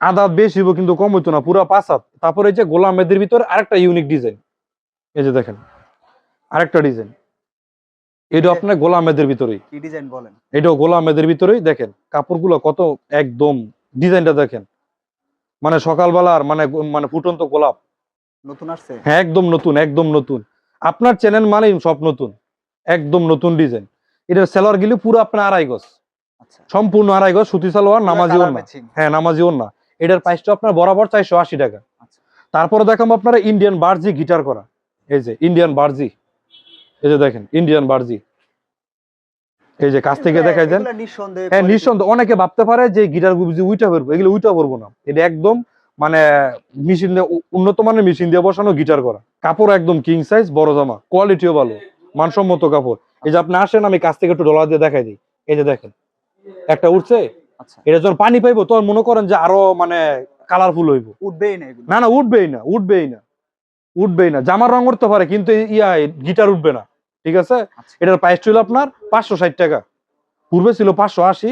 Speaker 1: আদা বেশি হইবো কিন্তু কম হইতো না পুরা পাঁচ হাত তারপরে এই যে গোলাম মেদের ভিতরে আরেকটা ইউনিক ডিজাইন এই যে দেখেন আরেকটা ডিজাইন এটা আপনার গোলাম মেদের ভিতরেই।
Speaker 3: কি ডিজাইন বলেন?
Speaker 1: এটাও গোলাম মেদের ভিতরেই। দেখেন কাপড়গুলো কত একদম ডিজাইনটা দেখেন। মানে সকালবেলার মানে মানে ফুটন্ত গোলাপ।
Speaker 3: নতুন আসছে?
Speaker 1: হ্যাঁ একদম নতুন একদম নতুন। আপনার চ্যানেল মানেই সব নতুন। একদম নতুন ডিজাইন এটার সেলোয়ার গিলি পুরো আপনার আড়াই গজ।
Speaker 3: আচ্ছা
Speaker 1: সম্পূর্ণ আড়াই গজ সুতি সালোয়ার নামাজি ওন্না হ্যাঁ নামাজি ওন্না এটার প্রাইসটা আপনার বরাবর চারশো আশি টাকা।
Speaker 3: আচ্ছা।
Speaker 1: তারপরে দেখাবো আপনারা ইন্ডিয়ান বার্জি গিটার করা। এই যে ইন্ডিয়ান বার্জি। এই যে দেখেন ইন্ডিয়ান বার্জি। এই যে কাছ থেকে দেখাই দেন। হ্যাঁ। নিঃসন্দেহে। অনেকে ভাবতে পারে যে গিটার গুবজি উইটা পড়ব এগুলো উইটা পড়ব না। এটা একদম মানে মেশিন উন্নত মানের মেশিন দিয়ে বসানো গিটার করা। কাপড় একদম কিং সাইজ বড় জামা। কোয়ালিটিও ভালো। মানসম্মত কাপড়। এই যে আপনি আসেন আমি কাছ থেকে একটু ডলার দিয়ে দেখাই দিই। এই যে দেখেন। একটা উঠছে
Speaker 3: আচ্ছা।
Speaker 1: এটা যখন পানি পাইবো তখন মনে করেন যে আরও মানে কালারফুল হইব।
Speaker 3: উঠবেই না
Speaker 1: না না উঠবেই না উঠবেই না উঠবেই না। জামার রং উঠতে পারে কিন্তু ইয়া গিটার উঠবে না। ঠিক আছে?
Speaker 3: আচ্ছা।
Speaker 1: এটার প্রাইস ছিল আপনার পাঁচশো ষাট টাকা। পূর্বে ছিল পাঁচশো আশি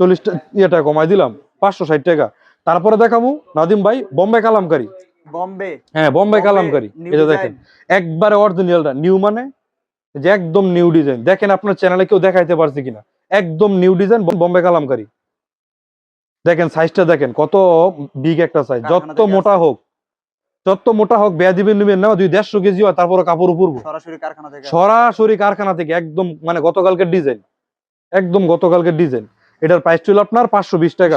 Speaker 1: চল্লিশ ইয়েটা কমাই দিলাম পাঁচশো ষাট টাকা। তারপরে দেখাবো নাদিম ভাই বোম্বে কালামকারী।
Speaker 3: বম্বে।
Speaker 1: হ্যাঁ বোম্বে কালামকারী। এটা দেখেন একবারে অরিজিনালটা নিউ মানে যে একদম নিউ ডিজাইন দেখেন আপনার চ্যানেলে কেউ দেখাইতে পারছে কিনা। একদম নিউ ডিজাইন বোম্বে কালামকারী। দেখেন সাইজটা দেখেন কত বিগ একটা সাইজ যত মোটা হোক যত মোটা হোক বেয়া দিবেন নিবেন না দুই দেড়শো কেজি হয় তারপরে কাপড় উপরবো।
Speaker 3: সরাসরি কারখানা থেকে
Speaker 1: একদম মানে গতকালকের ডিজাইন একদম গতকালকের ডিজাইন এটার প্রাইস ছিল আপনার পাঁচশো বিশ টাকা।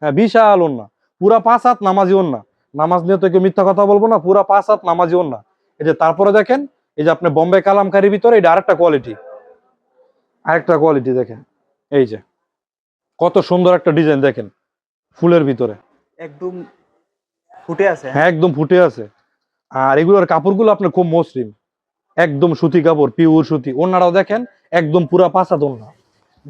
Speaker 1: হ্যাঁ বিশাল না পুরা পাঁচ হাত নামাজি না নামাজ নিয়ে তো কেউ মিথ্যা কথা বলব না পুরা পাঁচ হাত নামাজি ওন্না এই যে তারপরে দেখেন এই যে আপনি বোম্বে কালামকারির ভিতরে এটা আরেকটা কোয়ালিটি আরেকটা কোয়ালিটি দেখেন। এই যে কত সুন্দর একটা ডিজাইন দেখেন ফুলের ভিতরে।
Speaker 3: একদম ফুটে আছে।
Speaker 1: হ্যাঁ একদম ফুটে আছে। আর এগুলোর কাপড়গুলো আপনার খুব মসৃণ। একদম সুতি কাপড় পিওর সুতি। ওনারাও দেখেন একদম পুরা পাঁচা দোলনা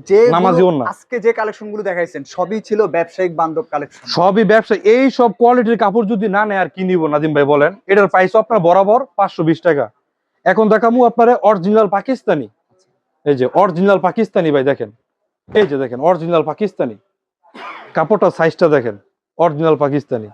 Speaker 3: যে
Speaker 1: নামাজি।
Speaker 3: আজকে যে কালেকশনগুলো দেখাইছেন সবই ছিল ব্যবসায়িক বান্ধব কালেকশন
Speaker 1: সবই ব্যবসা এই সব কোয়ালিটির কাপড় যদি না নেয় আর কি নিব নাদিম ভাই বলেন? এটার প্রাইস আপনার বরাবর পাঁচশো বিশ টাকা। এখন দেখামু আপনার অরিজিনাল পাকিস্তানি। এই যে অরিজিনাল পাকিস্তানি ভাই দেখেন এই যে দেখেন অরিজিনাল পাকিস্তানি। কাপড়টার সাইজটা দেখেন অরিজিনাল পাকিস্তানি।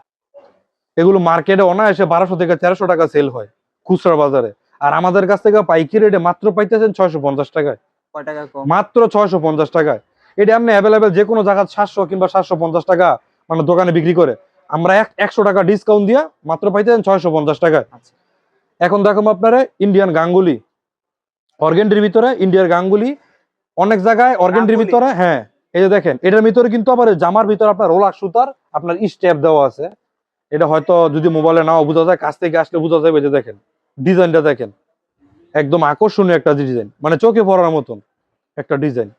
Speaker 1: এগুলো মার্কেটে অনায়াসে বারোশো থেকে তেরোশো টাকা সেল হয় খুচরা বাজারে। আর আমাদের কাছ থেকে পাইকি রেটে মাত্র পাইতেছেন ছয়শো পঞ্চাশ টাকায়।
Speaker 3: টাকা
Speaker 1: মাত্র ছয়শো পঞ্চাশ টাকায়। এটা আপনি অ্যাভেলেবেল যে কোনো জায়গায় সাতশো কিংবা সাতশো পঞ্চাশ টাকা মানে দোকানে বিক্রি করে। আমরা এক একশো টাকা ডিসকাউন্ট দিয়ে মাত্র পাইতেছেন ছয়শো পঞ্চাশ টাকায়।
Speaker 3: আচ্ছা।
Speaker 1: এখন দেখো আপনারা ইন্ডিয়ান গাঙ্গুলি। অর্গেন্ডির ভিতরে ইন্ডিয়ার গাঙ্গুলি অনেক জায়গায় অর্গেন্ডির ভিতরে হ্যাঁ এই যে দেখেন এটার ভিতরে কিন্তু আবার জামার ভিতরে আপনার রোলার সুতার আপনার স্টেপ দেওয়া আছে। এটা হয়তো যদি মোবাইলে নাও বোঝা যায় কাছ থেকে আসলে বোঝা যাবে যে দেখেন ডিজাইনটা দেখেন একদম আকর্ষণীয় একটা ডিজাইন মানে চোখে পড়ার মতন একটা ডিজাইন।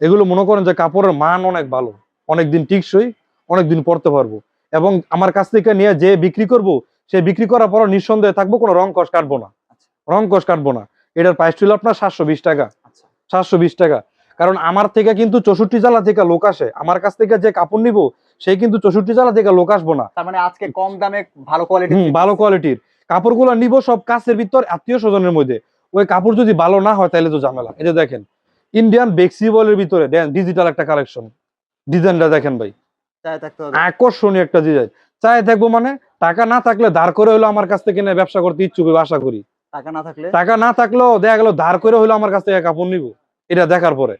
Speaker 1: এগুলো মনে করেন যে কাপড়ের মান অনেক ভালো অনেকদিন টিকসই অনেকদিন পরতে পারব। এবং আমার কাছ থেকে নিয়ে যে বিক্রি করব সে বিক্রি করার পর নিঃসন্দেহে থাকব কোনো রং কষ কাটবো না। রং কষ কাটবো না। এটার প্রাইস ছিল আপনার সাতশো বিশ টাকা।
Speaker 3: আচ্ছা।
Speaker 1: সাতশো বিশ টাকা। কারণ আমার থেকে কিন্তু চৌষট্টি জেলা থেকে লোক আসে। আমার কাছ থেকে যে কাপড় নিব সে কিন্তু চৌষট্টি জেলা থেকে লোক আসব না।
Speaker 3: তার মানে আজকে কম দামে ভালো কোয়ালিটি
Speaker 1: ভালো কোয়ালিটির কাপড়গুলো নিব সব কাছের ভিতর আত্মীয় স্বজনের মধ্যে। ওই কাপড় যদি ভালো না হয় তাহলে তো ঝামেলা। এটা দেখেন ইন্ডিয়ান বেক্সিবলের ভিতরে ডিজিটাল একটা কালেকশন ডিজাইনটা দেখেন ভাই। আকর্ষণীয় একটা ডিজাইন চাই থাকব মানে টাকা না থাকলে ধার করে হলো আমার কাছ থেকে ব্যবসা করতে ইচ্ছুক আশা করি।
Speaker 3: টাকা না থাকলে?
Speaker 1: টাকা না থাকলেও দেখা গেল ধার করে হলো আমার কাছ থেকে কাপড় নিব। এটা দেখার পরে।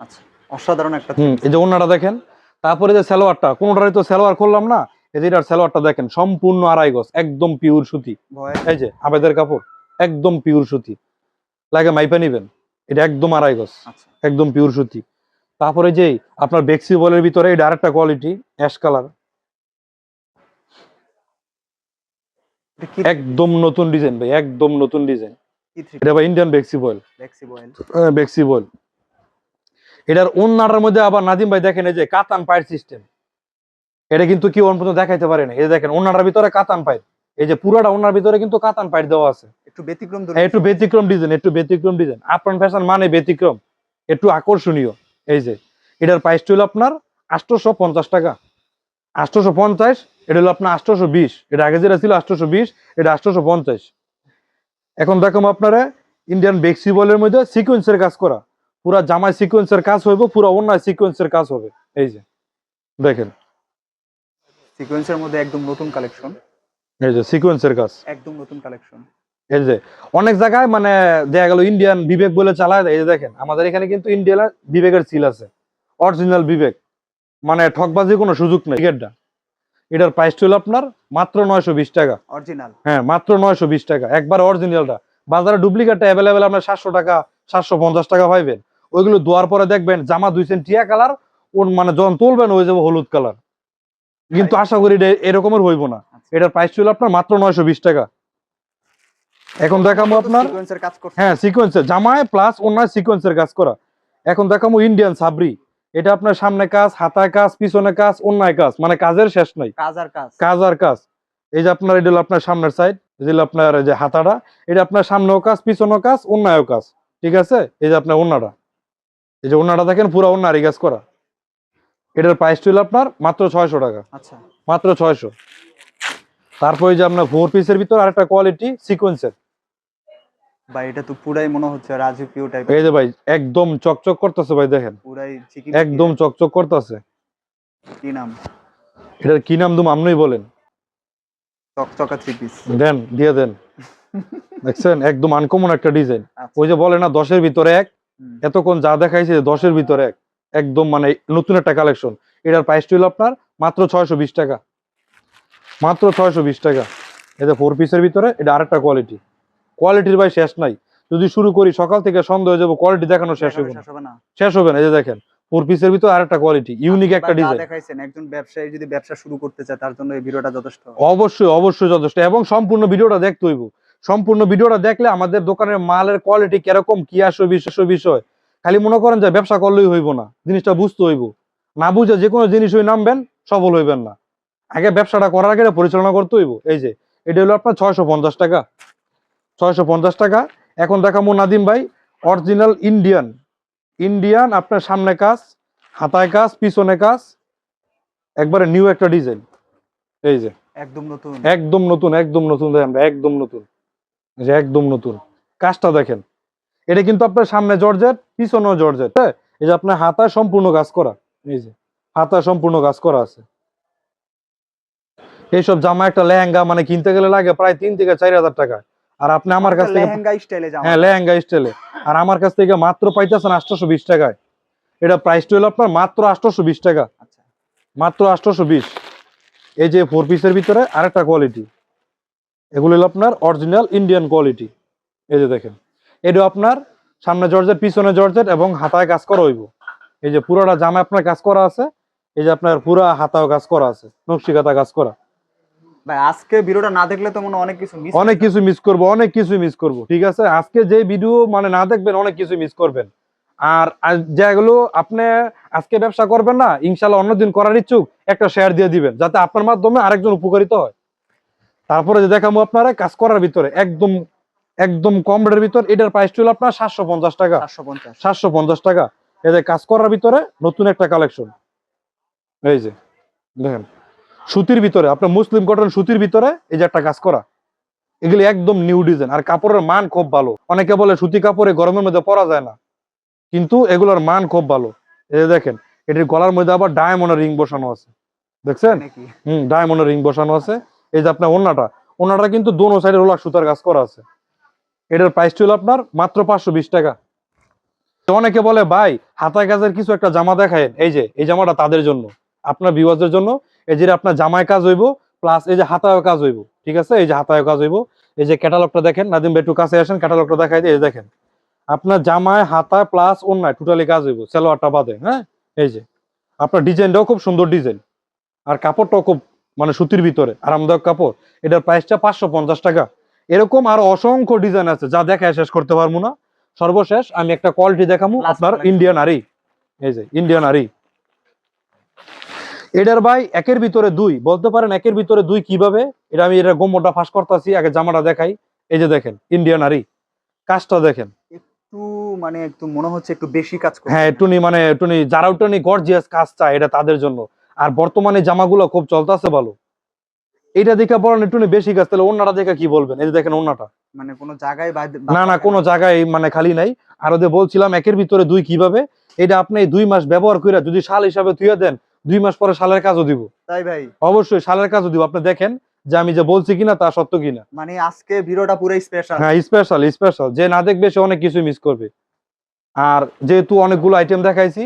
Speaker 3: আচ্ছা অসাধারণ একটা
Speaker 1: হুম এই যে অন্যটা দেখেন তারপরে যে সালোয়ারটা কোনোটারই তো সালোয়ার করলাম না এই যে এটার সালোয়ারটা দেখেন সম্পূর্ণ আড়াই গজ একদম পিওর সুতি। এই যে আবেদের কাপড় একদম পিওর সুতি। লাগে মাইপা নিবেন এটা একদম আড়াই গজ
Speaker 3: আচ্ছা।
Speaker 1: একদম পিওর সুতি। তারপরে যে আপনার বেক্সি বলের ভিতরে এটা আরেকটা কোয়ালিটি অ্যাশ কালার
Speaker 3: এটা কি
Speaker 1: একদম নতুন ডিজাইন ভাই একদম নতুন ডিজাইন। এটা ভাই ইন্ডিয়ান বেক্সি বয়েল বেক্সি বয়েল এটার ওন্নাটার মধ্যে আবার নাদিম ভাই দেখেন এই যে কাতান পায়ের সিস্টেম এটা কিন্তু কি অন্য পর্যন্ত দেখাইতে পারে না এই যে দেখেন ওন্নাটার ভিতরে কাতান পায়ের। এই যে পুরাটা ওনার ভিতরে কিন্তু কাতান পায়ের দেওয়া আছে।
Speaker 3: একটু ব্যতিক্রম
Speaker 1: হ্যাঁ, একটু ব্যতিক্রম ডিজাইন একটু ব্যতিক্রম ডিজাইন। আপন ফ্যাশন মানে ব্যতিক্রম। একটু আকর্ষণীয়। এই যে এটার প্রাইস হলো আপনার আটশোশো পঞ্চাশ টাকা। আটশোশো পঞ্চাশ এটা হলো আপনার আটশোশো বিশ। এটা আগে যেটা ছিল আটশোশো বিশ এটা আটশোশো পঞ্চাশ। এখন দেখো আপনারা ইন্ডিয়ান বেক্সি বলের মধ্যে সিকোয়েন্সের কাজ করা। পুরা জামায় সিকোয়েন্সের কাজ হইব পুরা অন্যায় সিকোয়েন্সের কাজ হবে। এই যে দেখেন।
Speaker 3: সিকোয়েন্সের মধ্যে একদম নতুন কালেকশন
Speaker 1: এই যে সিকোয়েন্সের কাজ।
Speaker 3: একদম নতুন কালেকশন
Speaker 1: এই যে অনেক জায়গায় মানে দেখা গেল ইন্ডিয়ান বিবেক বলে চালায় দেয়। এই যে দেখেন আমাদের এখানে কিন্তু ইন্ডিয়ান বিবেকের সিল আছে। অরিজিনাল বিবেক। মানে ঠকবাজি কোনো সুযোগ নেই। টিকেটটা এটার প্রাইস ছিল আপনার মাত্র নয়শো বিশ টাকা।
Speaker 3: অরিজিনাল
Speaker 1: হ্যাঁ মাত্র নয়শো বিশ টাকা। একবার অরিজিনালটা বাজারে ডুপ্লিকেটটা অ্যাভেলেবেল আপনার সাতশো টাকা সাতশো পঞ্চাশ টাকা পাইবেন। ওইগুলো ধোয়ার পরে দেখবেন জামা দুই সেন্ট টিয়া কালার ওর মানে যখন তুলবেন হয়ে যাবে হলুদ কালার। কিন্তু আশা করি এটা এরকমের হইব না। এটার প্রাইস ছিল আপনার মাত্র নয়শো বিশ টাকা। এখন দেখাবো আপনার
Speaker 3: কাজ
Speaker 1: হ্যাঁ সিকোয়েন্সের জামায় প্লাস অন্য সিকোয়েন্সের কাজ করা। এখন দেখাবো ইন্ডিয়ান সাবরি এটা আপনার সামনে কাজ হাতায় কাজ পিছনে কাজ অন্যায় কাজ মানে কাজের শেষ নাই।
Speaker 3: কাজ আর কাজ।
Speaker 1: কাজ আর কাজ। এই যে আপনার এটা হলো আপনার সামনের সাইড এই যে হলো আপনার এই যে হাতাটা এটা আপনার সামনেও কাজ পিছনেও কাজ অন্যায়ও কাজ ঠিক আছে? এই যে আপনার অন্যটা এই যে অন্যটা দেখেন পুরো অন্যারই কাজ করা। এটার প্রাইস ছিল আপনার মাত্র ছয়শো টাকা।
Speaker 3: আচ্ছা।
Speaker 1: মাত্র ছয়শো। তারপরে যে আপনার ফোর পিসের ভিতর আরেকটা কোয়ালিটি সিকোয়েন্সের
Speaker 3: ভাই এটা তো পুরাই মনে হচ্ছে রাজকীয় টাইপ
Speaker 1: এই যে ভাই একদম চকচক করতেছে ভাই দেখেন।
Speaker 3: পুরাই চিকেন
Speaker 1: একদম চকচক করতেছে।
Speaker 3: কি নাম?
Speaker 1: এটার কি নাম দুম আপনিই বলেন।
Speaker 3: চকচকা থ্রি
Speaker 1: দেন দিয়ে দেন। দেখছেন? একদম আনকমন একটা ডিজাইন
Speaker 3: আচ্ছা।
Speaker 1: ওই যে বলে না দশের ভিতরে এক। এতক্ষণ যা দেখাইছে দশের ভিতরে এক। একদম মানে নতুন একটা কালেকশন এটার প্রাইস ছিল আপনার মাত্র ছয়শো বিশ টাকা। মাত্র ছয়শো বিশ টাকা। এটা ফোর পিসের ভিতরে এটা আরেকটা কোয়ালিটি কোয়ালিটির ভাই শেষ নাই। যদি শুরু করি সকাল থেকে সন্ধ্যা হয়ে যাব কোয়ালিটি দেখানো শেষ হবে না।
Speaker 3: শেষ হবে না।
Speaker 1: এই যে দেখেন ফোর পিসের ভিতরে আরেকটা কোয়ালিটি ইউনিক একটা ডিজাইন
Speaker 3: দেখাইছেন একজন ব্যবসায়ী যদি ব্যবসা শুরু করতে চায় তার জন্য এই ভিডিওটা যথেষ্ট।
Speaker 1: অবশ্যই অবশ্যই যথেষ্ট। এবং সম্পূর্ণ ভিডিওটা দেখতে হইব। সম্পূর্ণ ভিডিওটা দেখলে আমাদের দোকানের মালের কোয়ালিটি কীরকম কি আসবে বিষয় বিষয়। খালি মনে করেন যে ব্যবসা করলেই হইব না জিনিসটা বুঝতে হইব। না বুঝে যে কোনো জিনিস হই নামবেন সফল হইবেন না। আগে ব্যবসাটা করার আগে পরিচালনা করতে হইব এই যে। এটা হলো আপনার ছয়শো পঞ্চাশ টাকা। ছয়শো পঞ্চাশ টাকা। এখন দেখাবো নাদিম ভাই অরিজিনাল ইন্ডিয়ান। ইন্ডিয়ান আপনার সামনে কাজ হাতায় কাজ পিছনে কাজ একবারে নিউ একটা ডিজাইন। এই যে।
Speaker 3: একদম নতুন।
Speaker 1: একদম নতুন একদম নতুন ভাই, একদম নতুন। যে একদম নতুন। কাজটা দেখেন এটা কিন্তু আপনার সামনে জর্জেট পিছনেও জর্জেট হ্যাঁ? এই যে আপনার হাতায় সম্পূর্ণ কাজ করা এই যে। হাতায় সম্পূর্ণ কাজ করা আছে। এইসব জামা একটা লেহেঙ্গা মানে কিনতে গেলে লাগে প্রায় তিন থেকে চার হাজার টাকা। আর আপনি আমার কাছ থেকে
Speaker 3: লেহেঙ্গা স্টাইলে
Speaker 1: হ্যাঁ লেহেঙ্গা স্টাইলে আর আমার কাছ থেকে মাত্র পাইতেছেন আটশোশো বিশ টাকায়। এটা প্রাইসটা হলো আপনার মাত্র আটশোশো বিশ টাকা।
Speaker 3: আচ্ছা।
Speaker 1: মাত্র আটশোশো বিশ। এই যে ফোর পিসের ভিতরে আরেকটা কোয়ালিটি এগুলো হলো আপনার অরিজিনাল ইন্ডিয়ান কোয়ালিটি এই যে দেখেন। এটা আপনার সামনে জর্জেট পিছনে জর্জেট এবং হাতায় কাজ করা হইব। এই যে পুরোটা জামা আপনার কাজ করা আছে। এই যে আপনার পুরা হাতাও কাজ করা আছে। নকশি কাতা কাজ করা।
Speaker 3: ভাই আজকে ভিডিওটা না দেখলে তো মনে অনেক কিছু মিস
Speaker 1: অনেক কিছু মিস করব অনেক কিছু মিস করব ঠিক আছে? আজকে যে ভিডিও মানে না দেখবেন অনেক কিছু মিস করবেন। আর যেগুলো আপনি আজকে ব্যবসা করবেন না ইনশাল্লাহ অন্যদিন করার ইচ্ছুক একটা শেয়ার দিয়ে দিবেন যাতে আপনার মাধ্যমে আরেকজন উপকারিত হয়। তারপরে যে দেখাবো আপনারা কাজ করার ভিতরে একদম একদম কম রেটের ভিতর এটার প্রাইস ছিল আপনার সাতশো পঞ্চাশ টাকা। সাতশো পঞ্চাশ। টাকা। এদের কাজ করার ভিতরে নতুন একটা কালেকশন এই যে দেখেন। সুতির ভিতরে আপনার মুসলিম কটন সুতির ভিতরে এই যে একটা কাজ করা এগুলি একদম নিউ ডিজাইন আর কাপড়ের মান খুব ভালো। অনেকে বলে সুতি কাপড়ে গরমের মধ্যে পরা যায় না। কিন্তু এগুলোর মান খুব ভালো। এই দেখেন এটির গলার মধ্যে আবার ডায়মন্ডের রিং বসানো আছে। দেখছেন? হুম ডায়মন্ডের রিং বসানো আছে। এই যে আপনার ওন্নাটা ওন্নাটা কিন্তু দোনো সাইডে রোলার সুতার কাজ করা আছে। এটার প্রাইস ছিল আপনার মাত্র পাঁচশো বিশ টাকা। তো অনেকে বলে ভাই হাতায় কাজের কিছু একটা জামা দেখায় এই যে এই জামাটা তাদের জন্য আপনার বিওয়াজের জন্য। এই যে আপনার জামায় কাজ হইব প্লাস এই যে হাতায় কাজ হইব ঠিক আছে? এই যে হাতায় কাজ হইব। এই যে ক্যাটালগটা দেখেন নাদিম ভাই একটু কাছে আসেন ক্যাটালগটা দেখাই এই দেখেন। আপনার জামায় হাতায় প্লাস অন্যায় টোটালি কাজ হইব সেলোয়ারটা বাদে হ্যাঁ? এই যে। আপনার ডিজাইনটাও খুব সুন্দর ডিজাইন। আর কাপড়টাও খুব মানে সুতির ভিতরে আরামদায়ক কাপড়। এটার প্রাইসটা পাঁচশো পঞ্চাশ টাকা। এরকম আরও অসংখ্য ডিজাইন আছে যা দেখায় শেষ করতে পারব না। সর্বশেষ আমি একটা কোয়ালিটি দেখাবো আপনার ইন্ডিয়ান আরি এই যে ইন্ডিয়ান আরি এটার ভাই একের ভিতরে দুই। বলতে পারেন একের ভিতরে দুই কীভাবে? এটা আমি এটা গোমটা ফাঁস করতেছি আগে জামাটা দেখাই। এই যে দেখেন ইন্ডিয়ান আরি কাজটা দেখেন।
Speaker 3: একটু মানে একটু মনে হচ্ছে একটু বেশি কাজ
Speaker 1: হ্যাঁ মানে যারা একটুনি গর্জিয়াস কাজ চায় এটা তাদের জন্য। আর বর্তমানে জামাগুলো খুব চলতেছে ভালো। এটা দেখে বলেন একটুনি বেশি কাজ তাহলে অন্যটা দেখে কি বলবেন? এই যে দেখেন অন্যটা।
Speaker 3: মানে কোনো জায়গায়
Speaker 1: না না কোনো জায়গায় মানে খালি নাই। আর ওদের বলছিলাম একের ভিতরে দুই কীভাবে? এটা আপনি দুই মাস ব্যবহার করে যদি শাল হিসাবে তুইয়া দেন দুই মাস পরে শালের কাজও দিব।
Speaker 3: তাই ভাই।
Speaker 1: অবশ্যই সালের কাজও দিব। আপনি দেখেন যে আমি যে বলছি কিনা তা সত্য কিনা।
Speaker 3: মানে আজকে ভিডিওটা পুরো স্পেশাল
Speaker 1: হ্যাঁ স্পেশাল স্পেশাল যে না দেখবে সে অনেক কিছু মিস করবে। আর যেহেতু অনেকগুলো আইটেম দেখাইছি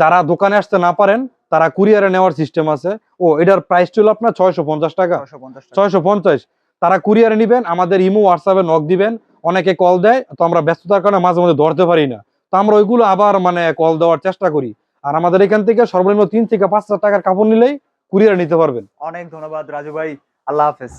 Speaker 1: যারা দোকানে আসতে না পারেন তারা কুরিয়ারে নেওয়ার সিস্টেম আছে। ও এটার প্রাইস ছিল আপনার ছয়শো পঞ্চাশ টাকা।
Speaker 3: ছশো পঞ্চাশ টাকা।
Speaker 1: ছয়শো পঞ্চাশ। তারা কুরিয়ারে নিবেন আমাদের ইমো হোয়াটসঅ্যাপে নক দিবেন। অনেকে কল দেয় তো আমরা ব্যস্ততার কারণে মাঝে মাঝে ধরতে পারি না। তো আমরা ওইগুলো আবার মানে কল দেওয়ার চেষ্টা করি। আর আমাদের এখান থেকে সর্বনিম্ন তিন থেকে পাঁচ হাজার টাকার কাপড় নিলেই কুরিয়ার নিতে পারবেন।
Speaker 3: অনেক ধন্যবাদ রাজু ভাই। আল্লাহ হাফেজ।